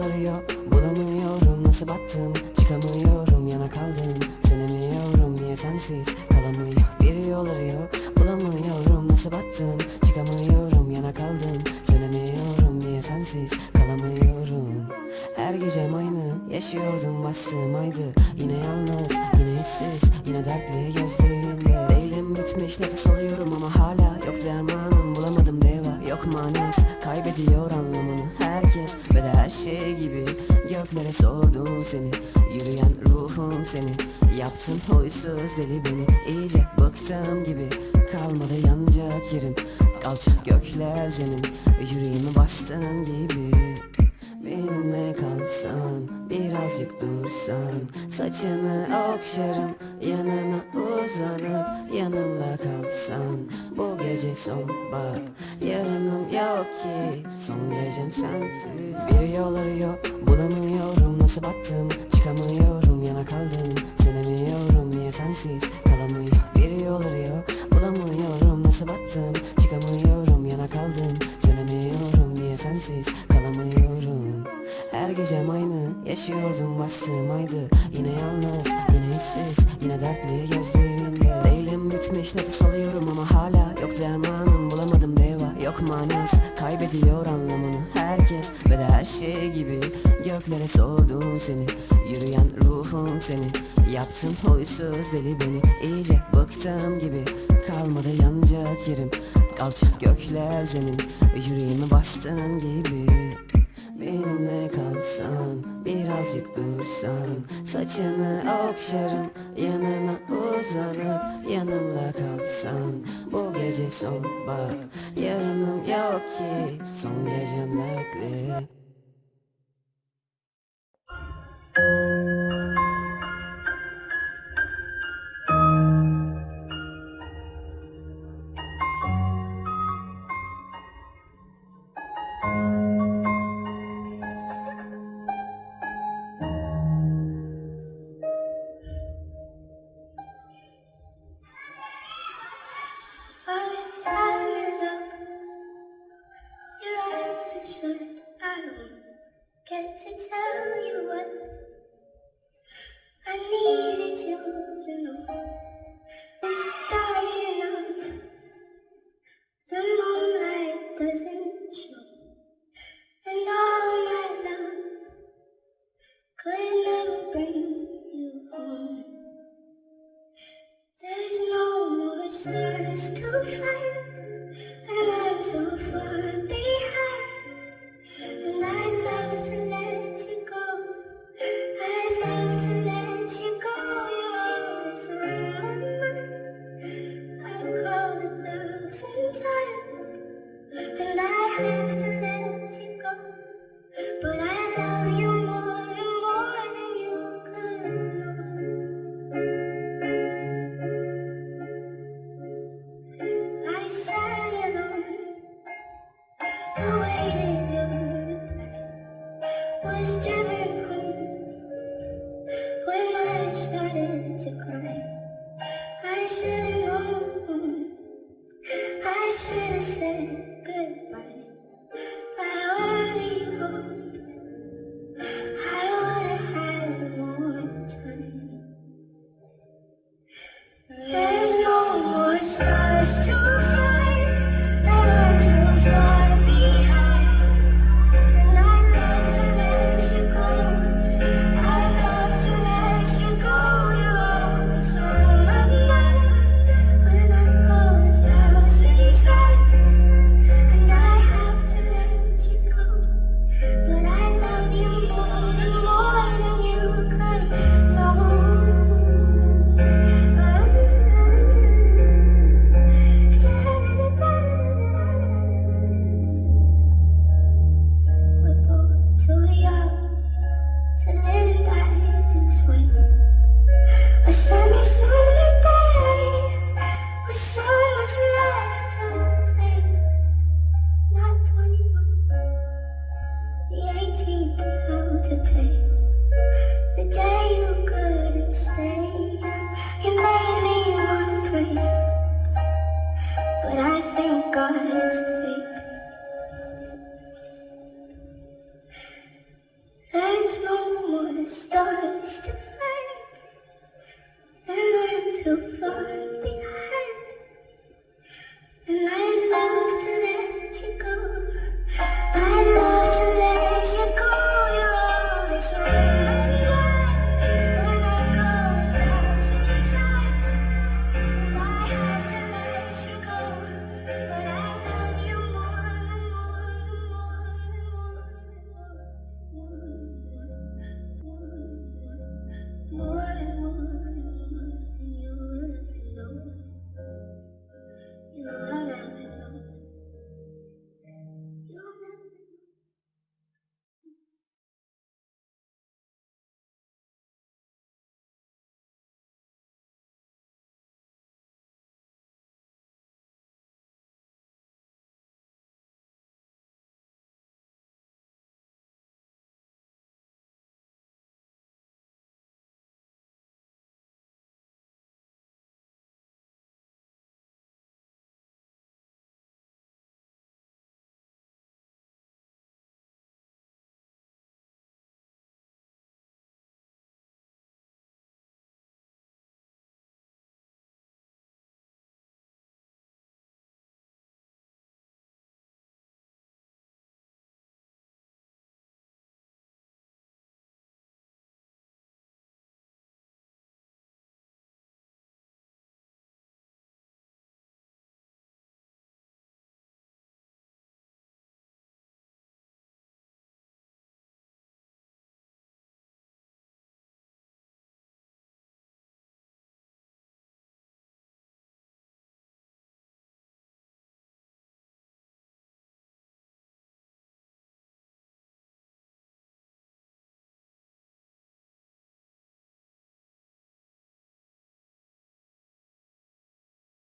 arıyor Bulamıyorum. Nasıl battım? Çıkamıyorum yana kaldım. Sönemiyorum niye sensiz? Kalamıyor Bir yol arıyor Bulamıyorum nasıl battım? Çıkamıyorum yana kaldım. Sönemiyorum niye sensiz? Kalamıyorum. Her gecem aynı Yaşıyordum bastığım aydı. Yine yalnız yine hissiz Yine dertli gözlerinde Değilim bitmiş nefes alıyorum ama hala Yok dermanım. Bulamadım deva Yok manası kaybediyor anlamını Herkes ve de her şey gibi. Göklere sordum seni Yürüyen ruhum seni. Yaptın huysuz deli beni İyice bıktım gibi. Kalmadı yanacak yerim Alçak gökler zemin. Yüreğimi bastın gibi Benimle kalsan Birazcık dursan Saçını okşarım Yanına uzanıp Yanımda kalsan Bu gece son bak Yarınım yok ki Son gecem sensiz. Bir yol arıyor Bulamıyorum nasıl battım Çıkamıyorum yana kaldım Sönemiyorum niye sensiz kalamıyor? Bir yol arıyor Bulamıyorum nasıl battım Çıkamıyorum yana kaldım Sönemiyorum niye sensiz kalamıyorum Her gecem aynı Yaşıyordum bastığım aydı. Yine yalnız yine hissiz Yine dertli gözlerinde. Değilim bitmiş nefes alıyorum ama hala Yok dermanım. Bulamadım deva Yok manası kaybediyor anlamını Herkes ve de her şey gibi. Göklere sordum seni Yürüyen ruhum seni. Yaptın huysuz deli beni iyice bıktım gibi. Kalmadı yanacak yerim Alçak gökler zemin. Yüreğimi bastın gibi kalsan Birazcık dursan Saçını okşarım Yanına uzanıp Yanımda kalsan Bu gece son bak Yarınım yok ki Son gecem dertli Get to tell you what I needed you to know. It's dark enough. The moonlight doesn't show, and all my love could never bring you home. There's no more stars to find,